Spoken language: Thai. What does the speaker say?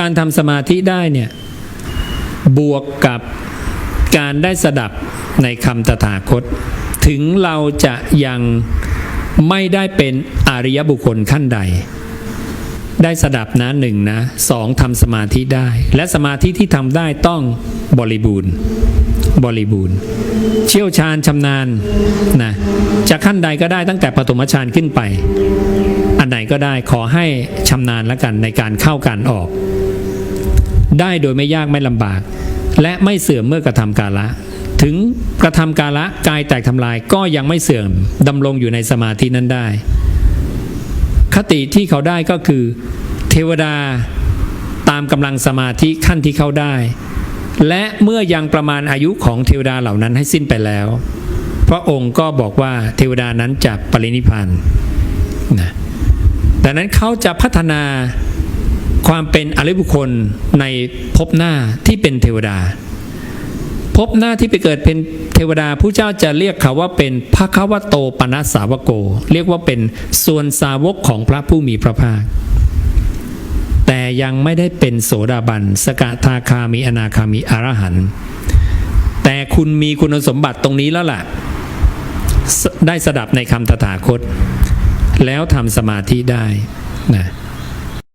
การทำสมาธิได้เนี่ย บวกกับการได้สดับในคำตถาคต ถึงเราจะยังไม่ได้เป็นอริยบุคคลขั้นใด ได้สดับนะหนึ่งนะสองทำสมาธิได้ และสมาธิที่ทำได้ต้องบริบูรณ์บริบูรณ์ เชี่ยวชาญชำนาญนะจะขั้นใดก็ได้ตั้งแต่ปฐมฌานขึ้นไป อันไหนก็ได้ขอให้ชำนาญล้วกันในการเข้าการออก ได้โดยไม่ยากไม่ลำบาก และไม่เสื่อมเมื่อกระทำกาละ ถึงกระทำกาละกายแตกทำลายก็ยังไม่เสื่อมดำรงอยู่ในสมาธินั้นได้ คติที่เขาได้ก็คือ เทวดาตามกำลังสมาธิขั้นที่เขาได้ และเมื่อยังประมาณอายุของเทวดาเหล่านั้นให้สิ้นไปแล้ว พระองค์ก็บอกว่าเทวดานั้นจะปรินิพพานนะดังนั้นเขาจะพัฒนา ความเป็นอริบุคคลในภพหน้าที่เป็นเทวดาภพหน้าที่ไปเกิดเป็นเทวดาผู้เจ้าจะเรียกเขาว่าเป็นพระควโตปนัสสาวโก เรียกว่าเป็นส่วนสาวกของพระผู้มีพระภาค แต่ยังไม่ได้เป็นโสดาบัน สกทาคามีอนาคามีอรหันต์แต่คุณมีคุณสมบัติตรงนี้แล้วล่ะ ได้สดับในคำตถาคต แล้วทำสมาธิได้นะ